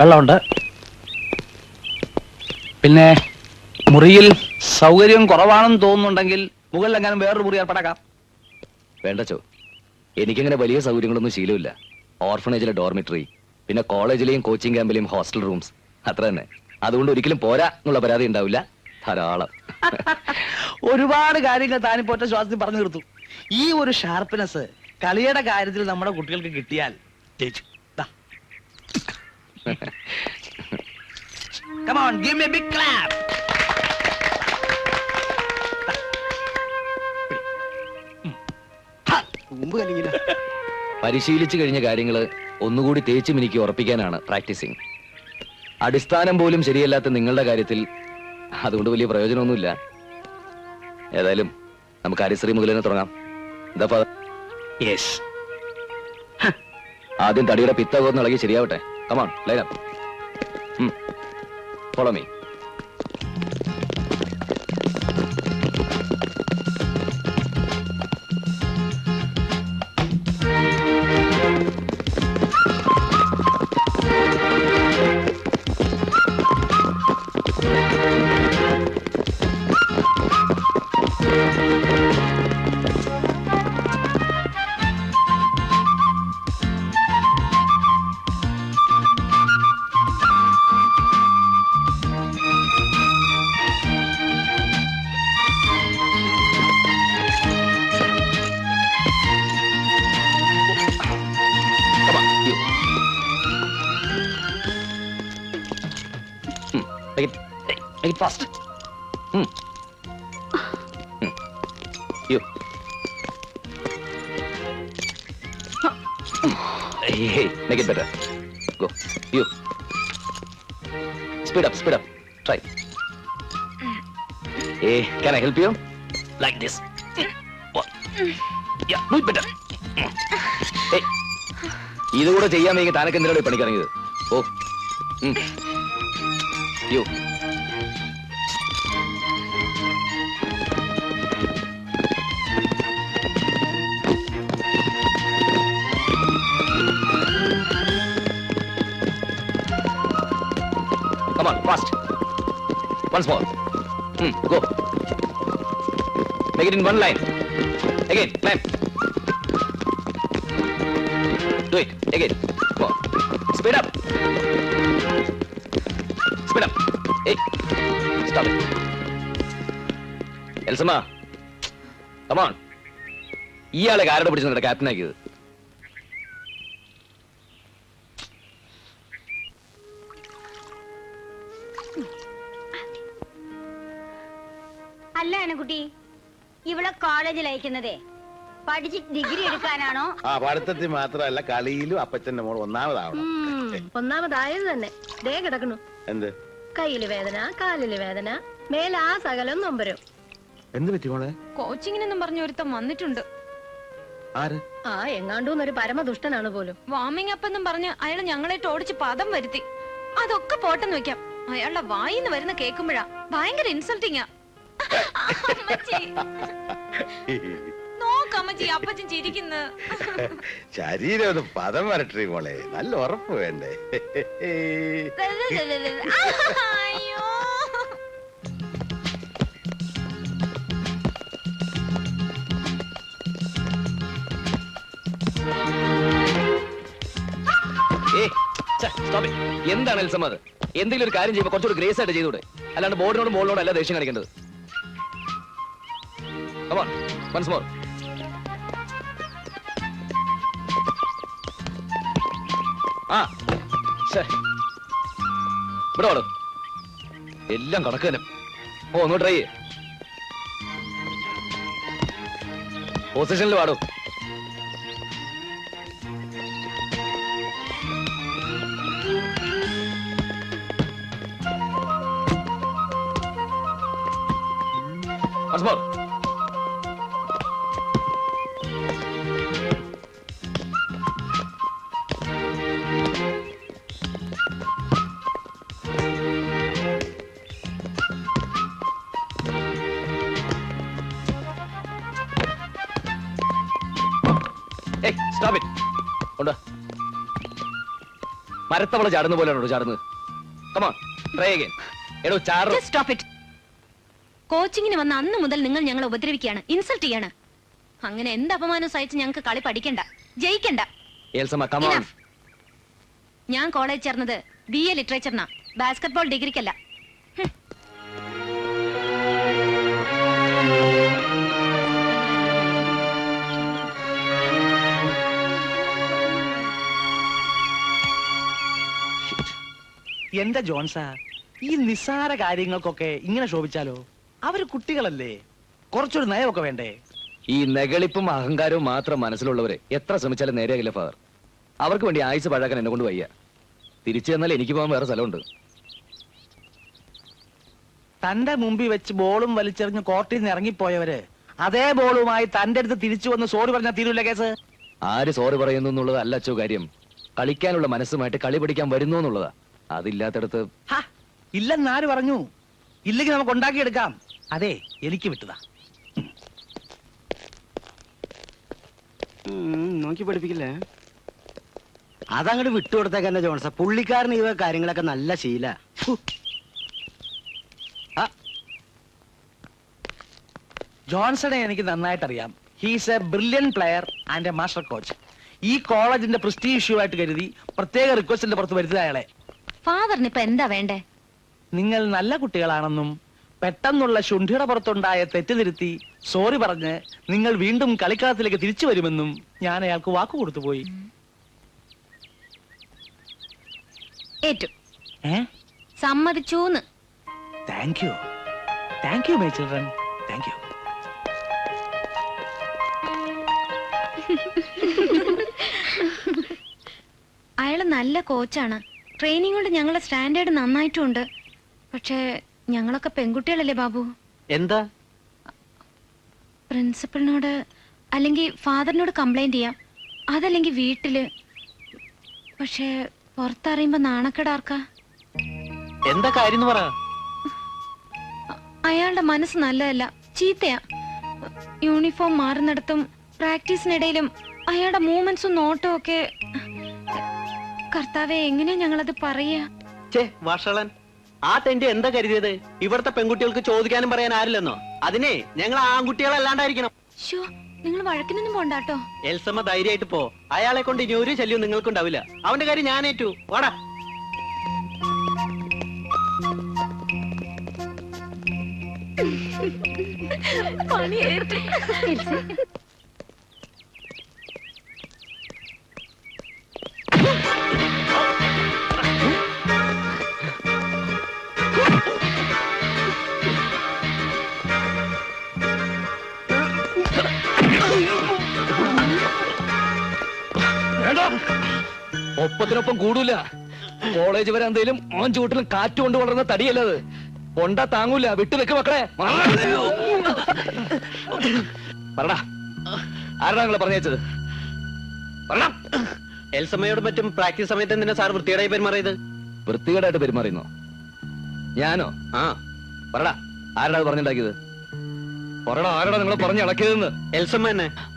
വെള്ളമുണ്ട്. പിന്നെ മുറിയിൽ സൗകര്യം കുറവാണെന്ന് തോന്നുന്നുണ്ടെങ്കിൽ മുകളിലെങ്ങാനും വേറൊരു മുറി ഏർപ്പാടാക്കാം. വേണ്ടച്ചോ. എനിക്കങ്ങനെ വലിയ സൗകര്യങ്ങളൊന്നും ശീലമില്ല. ഓർഫണേജിലെ ഡോർമിറ്ററി പിന്നെ കോളേജിലെയും കോച്ചിങ് ക്യാമ്പിലെയും ഹോസ്റ്റൽ റൂംസ്. അത്ര തന്നെ. അതുകൊണ്ട് ഒരിക്കലും പോരാ എന്നുള്ള പരാതി ഉണ്ടാവില്ല. ധാരാളം. ഒരുപാട് കാര്യങ്ങൾ താനിപ്പോ ഒറ്റ ശ്വാസത്തിൽ പറഞ്ഞു തീർത്തു. ഈ ഒരു ഷാർപ്പ്നെസ് കളിയുടെ കാര്യത്തിൽ നമ്മുടെ കുട്ടികൾക്ക് കിട്ടിയാൽ ജയിച്ചു. Come on, give me a big clap. പരിശീലിച്ച് കഴിഞ്ഞ കാര്യങ്ങൾ ഒന്നുകൂടി തേച്ച് മിനിക്ക് ഉറപ്പിക്കാനാണ് പ്രാക്ടീസിങ്. അടിസ്ഥാനം പോലും ശരിയല്ലാത്ത നിങ്ങളുടെ കാര്യത്തിൽ അതുകൊണ്ട് വലിയ പ്രയോജനമൊന്നുമില്ല. ഏതായാലും നമുക്ക് ഹരിശ്രീ മുതൽ തന്നെ തുടങ്ങാം. എന്താ. ആദ്യം തടിയുടെ പിത്തകോന്ന് ഇളകി ശരിയാവട്ടെ. Come on line up follow me hey, make it better. Go. You. Speed up, speed up. Try. Hey, can I help you? Like this. What? Yeah, do it better. Hey. ഇതുകൂടെ ചെയ്യാൻ വേണ്ടി താനൊക്കെ എന്തിനാണ് പണിക്കിറങ്ങിയത് ഓ you Come on, fast. Once more. Hmm, go. Make it in one line. Again, climb. Do it again. On. Speed up. Elsamma come on ഇയാളെ ആരോടെ പിടിച്ച് ക്യാപ്റ്റൻ ആക്കിയത്. അല്ല അനക്കുട്ടി. ഇവിടെ കോളേജിൽ അയക്കുന്നതേ. പഠിച്ച് ഡിഗ്രി എടുക്കാനാണോ? ആ പഠിത്തത്തിൽ മാത്രമല്ല കളിയിലും അപ്പച്ചന്റെ മോൾ ഒന്നാമതാവണം. ഒന്നാമതായത് തന്നെ. ദേ കിടക്കണു എന്ത്? കയ്യിൽ വേദന കാലിൽ വേദന മേലാ സകലം നൊമ്പരും. എന്ത് പറ്റി മോളെ? കോച്ചിങ്ങിനെന്നും പറഞ്ഞ ഒരുത്തം വന്നിട്ടുണ്ട്. ആര്? ആ എങ്ങാണ്ടൂന്നൊരു പരമദുഷ്ടനാണ് പോലും. വാമിംഗ് അപ്പ് എന്നും പറഞ്ഞ് അയാൾ ഞങ്ങളായിട്ട് ഓടിച്ച് പദം വരുത്തി. അതൊക്കെ പോട്ടെന്ന് വെക്കാം. അയാളുടെ വായിന്ന് വരുന്ന കേക്കുമ്പോഴാ ഭയങ്കര ഇൻസൾട്ടിങ്ങാ അമ്മച്ചി, നോക്കമ്മച്ചി അപ്പച്ചൻ ചിരിക്കുന്നു. ശരീരം ഒന്ന് പദം വരട്ടെ മോളെ. നല്ല ഉറപ്പ് വേണ്ടേ. അയ്യോ. എന്താണ് എൽസമ്മ അത്? എന്തെങ്കിലും ഒരു കാര്യം ചെയ്യുമ്പോൾ കുറച്ചുകൂടി ഗ്രേസ് ആയിട്ട് ചെയ്തൂടെ അല്ലാണ്ട് ബോർഡിനോടും ബോളിനോടും അല്ല ദേഷ്യം കാണിക്കേണ്ടത്? കമോൺ വൺസ് മോർ ഇവിടെ വേണം എല്ലാം കണക്ക് തന്നെ. ഓ ഒന്ന് ട്രൈ പൊസിഷനിൽ വാടോ. Once more. Hey, ഇറ്റ് മരത്തവള ചാടുന്ന പോലെയാണോ ചാടുന്നത്? ട്രൈ അഗൈൻ എടോ ചാടോ സ്റ്റോപ്പ് ഇറ്റ് കോച്ചിങ്ങിന് വന്ന അന്ന് മുതൽ നിങ്ങൾ ഞങ്ങളെ ഉപദ്രവിക്കുകയാണ് ഇൻസൾട്ട് ചെയ്യാണ്. അങ്ങനെ എന്ത് അപമാനം സഹിച്ച് ഞങ്ങൾക്ക് കളി പഠിക്കണ്ട ജയിക്കണ്ട. ഞാൻ കോളേജ് ചേർന്നത് ബി എ ലിറ്ററേച്ചറിനാ ബാസ്കറ്റ്ബോൾ ഡിഗ്രിക്കല്ല. എന്റെ ജോൺസാ ഈ നിസ്സാര കാര്യങ്ങൾക്കൊക്കെ ഇങ്ങനെ ശോഭിച്ചാലോ? അവർ കുട്ടികളല്ലേ? കുറച്ചൊരു നയമൊക്കെ വേണ്ടേ? ഈ നെകളിപ്പും അഹങ്കാരവും മാത്രം മനസ്സിലുള്ളവരെ എത്ര ശ്രമിച്ചാലും നേരെയാകില്ല ഫാദർ. അവർക്ക് വേണ്ടി ആയുസ് പഴകാൻ എന്നെ കൊണ്ട് വയ്യ. തിരിച്ചു തന്നാൽ എനിക്ക് പോകാൻ വേറെ സ്ഥലമുണ്ട്. തന്റെ മുമ്പിൽ വെച്ച് ബോളും വലിച്ചെറിഞ്ഞ് കോർട്ടിൽ നിന്ന് ഇറങ്ങിപ്പോയവര് അതേ ബോളുമായി തന്റെ അടുത്ത് തിരിച്ചു വന്ന് സോറി പറഞ്ഞാൽ തീരൂല കേസ്? ആര് സോറി പറയുന്നു എന്നുള്ളത് അല്ല അച്ചോ കാര്യം. കളിക്കാനുള്ള മനസ്സുമായിട്ട് കളി പഠിക്കാൻ വരുന്നു എന്നുള്ളതാ. അതില്ലാത്തടത്ത് ഹാ ഇല്ലെന്നാര് പറഞ്ഞു? ഇല്ലെങ്കിൽ നമുക്ക് ഉണ്ടാക്കിയെടുക്കാം. അതെ എനിക്ക് വിട്ടതാ. നോക്കി പഠിപ്പിക്കില്ലേ? അതങ്ങോട്ട് വിട്ടുകൊടുത്തേക്കന്നെ ജോൺസ പുള്ളിക്കാരന് ഇവ കാര്യങ്ങളൊക്കെ നല്ല ശീല. ജോൺസണെ എനിക്ക് നന്നായിട്ട് അറിയാം he's a brilliant player and a master coach ഈ കോളേജിന്റെ പ്രസ്റ്റീജ് ഇഷ്യൂ ആയിട്ട് കരുതി പ്രത്യേക റിക്വസ്റ്റിന്റെ പുറത്ത് വരുത്തുക അയാളെ. ഫാദറിന് ഇപ്പൊ എന്താ വേണ്ടേ? നിങ്ങൾ നല്ല കുട്ടികളാണെന്നും പെട്ടെന്നുള്ള ശുണ്ഠിയുടെ പുറത്തുണ്ടായ തെറ്റുതിരുത്തി സോറി പറഞ്ഞ് നിങ്ങൾ വീണ്ടും കളിക്കളത്തിലേക്ക് തിരിച്ചു വരുമെന്നും ഞാൻ അയാൾക്ക് വാക്കു കൊടുത്തു പോയി. ഏറ്റു. ഏ? സമ്മതിച്ചൂന്ന്. Thank you thank you my children thank you അയാൾ നല്ല കോച്ചാണ്. ട്രെയിനിങ് കൊണ്ട് ഞങ്ങളെ സ്റ്റാൻഡേർഡ് നന്നായിട്ടുണ്ട്. പക്ഷേ ഞങ്ങളൊക്കെ പെൺകുട്ടികളല്ലേ ബാബു? എന്താ? പ്രിൻസിപ്പളിനോട് അല്ലെങ്കിൽ ഫാദറിനോട് കംപ്ലൈന്റ് ചെയ്യാം. അതല്ലെങ്കിൽ വീട്ടിൽ. പക്ഷേ പുറത്തറിയുമ്പോ നാണക്കേടാർക്കാ എന്താ കാര്യം പറ. അയാളുടെ മനസ്സ് നല്ലതല്ല ചീത്തയാ. യൂണിഫോം മാറുന്നിടത്തും പ്രാക്ടീസിനിടയിലും അയാളുടെ മൂവ്മെന്റ്സും നോട്ടും ഒക്കെ കർത്താവെ എങ്ങനെയാ ഞങ്ങളത് പറയാ? ചേ വഷളൻ ആ തെണ്ടി എന്താ കരുതിയത്? ഇവിടുത്തെ പെൺകുട്ടികൾക്ക് ചോദിക്കാനും പറയാൻ ആരില്ലെന്നോ? അതിനെ ഞങ്ങൾ ആൺകുട്ടികളല്ലാണ്ടായിരിക്കണം. ഷോ നിങ്ങൾ വഴക്കിനൊന്നും പോണ്ടാട്ടോ? എൽസമ്മ ധൈര്യമായിട്ട് പോ. അയാളെ കൊണ്ട് ഇനി ഒരു ശല്യം നിങ്ങൾക്കുണ്ടാവില്ല. അവന്റെ കാര്യം ഞാൻ ഏറ്റു വാടാ ഒപ്പത്തിനൊപ്പം കൂടൂല. കോളേജ് വരെ എന്തേലും ഓൻ ചൂട്ടിലും കാറ്റ് കൊണ്ട് വളർന്ന തടിയല്ലത് കൊണ്ട താങ്ങൂല. വിട്ടു വെക്ക് മക്കളെ. പറടാ. ആരാ നിങ്ങളെ പറഞ്ഞത് പറടാ. എൽസമ്മയോട് പറ്റും പ്രാക്ടീസ് സമയത്ത് എന്തിനാ സാർ വൃത്തികേടായി പെരുമാറിയത്? വൃത്തികേടായിട്ട് പെരുമാറിയുന്നോ ഞാനോ? ആ. പറടാ. ആരടാ പറഞ്ഞുണ്ടാക്കിയത്? പറടാ ആരടാ നിങ്ങളെ പറഞ്ഞു ഇളക്കിയതെന്ന്? എൽസമ്മ തന്നെ.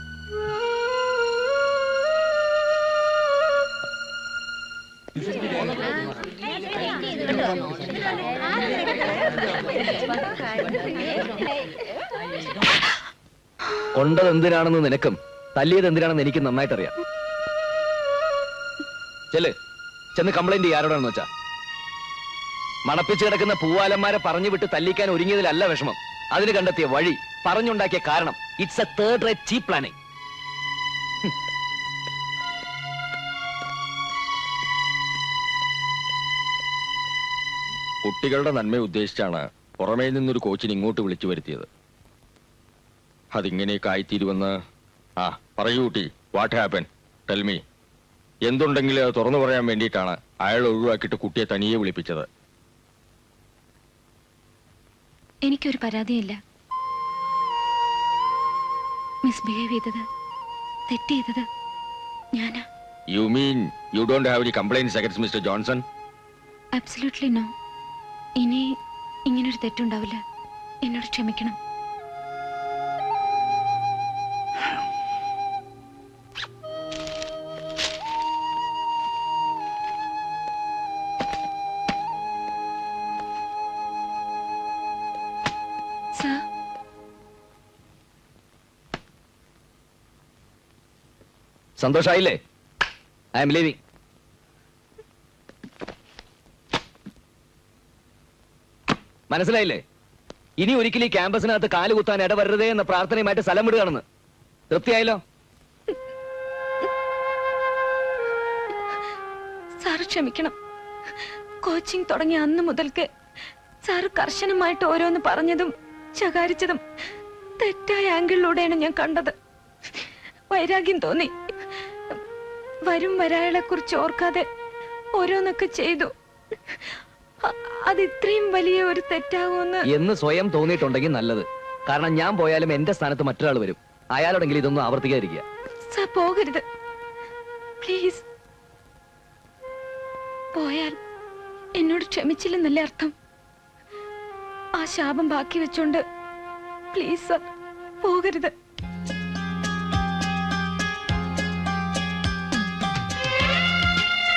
കൊണ്ടത് എന്തിനാണെന്ന് നിനക്കും തല്ലിയത് എന്തിനാണെന്ന് എനിക്ക് നന്നായിട്ടറിയാം. ചെൽ ചെന്ന് കംപ്ലൈന്റ് ചെയ്യ ആരോടാണെന്ന് വെച്ചാ. മണപ്പിച്ച് കിടക്കുന്ന പൂവാലന്മാരെ പറഞ്ഞു വിട്ട് തല്ലിക്കാൻ ഒരുങ്ങിയതിലല്ല വിഷമം. അതിന് കണ്ടെത്തിയ വഴി പറഞ്ഞുണ്ടാക്കിയ കാരണം it's a third rate cheap planning കുട്ടികളുടെ നന്മ ഉദ്ദേശിച്ചാണ് പുറമേ നിന്നൊരു കോച്ചിന് ഇങ്ങോട്ട് വിളിച്ചു വരുത്തിയത്. അതിങ്ങനെയൊക്കെ ആയിത്തീരുവെന്ന് ആ പറയൂ കുട്ടി വാട്ട് ഹാപ്പൻ ടെൽമി എന്തുണ്ടെങ്കിലും അത് തുറന്നു പറയാൻ വേണ്ടിയിട്ടാണ് അയാൾ ഒഴിവാക്കിയിട്ട് കുട്ടിയെ തനിയെ വിളിപ്പിച്ചത്. എനിക്കൊരു പരാതിയില്ല. മിസ്ബിഹേവ് ചെയ്തത് തെറ്റ് ചെയ്തത് ഞാനാ. You mean you don't have any complaints against mister Johnson absolutely no ഇനി ഇങ്ങനൊരു തെറ്റുണ്ടാവില്ല. എന്നോട് ക്ഷമിക്കണം. സന്തോഷായില്ലേ? ഐ എം ലീവിംഗ് മനസ്സിലായില്ലേ? ഇനി ഒരിക്കലും ഈ ക്യാമ്പസിനകത്ത് കാൽ കുത്താൻ ഇടവരരുതേ എന്ന പ്രാർത്ഥനയുമായിട്ട് സ്ഥലം വിടുകയാണെന്ന്. തൃപ്തിയായല്ലോ? സാറ് ക്ഷമിക്കണം. കോച്ചിങ് തുടങ്ങിയ അന്ന് മുതൽക്ക് സാറ് കർശനമായിട്ട് ഓരോന്ന് പറഞ്ഞതും ശകാരിച്ചതും തെറ്റായ ആംഗിളിലൂടെയാണ് ഞാൻ കണ്ടത്. വൈരാഗ്യം തോന്നി. വരും വരാളെ കുറിച്ച് ഓർക്കാതെ ഓരോന്നൊക്കെ ചെയ്തു. അത് ഇത്രയും വലിയ ഒരു തെറ്റാകുമെന്ന് എന്ന് സ്വയം തോന്നിയിട്ടുണ്ടെങ്കിൽ നല്ലത്. കാരണം ഞാൻ പോയാലും എന്റെ സ്ഥാനത്ത് മറ്റൊരാൾ വരും. അയാളോടെങ്കിലും ഇതൊന്നും ആവർത്തിക്കാതിരിക്കുക. സാർ പോകരുത്. പ്ലീസ്. പോയാൽ എന്നോട് ക്ഷമിച്ചില്ലെന്നല്ലേ അർത്ഥം? ആ ശാപം ബാക്കി വെച്ചോണ്ട് പ്ലീസ് സാർ പോകരുത്.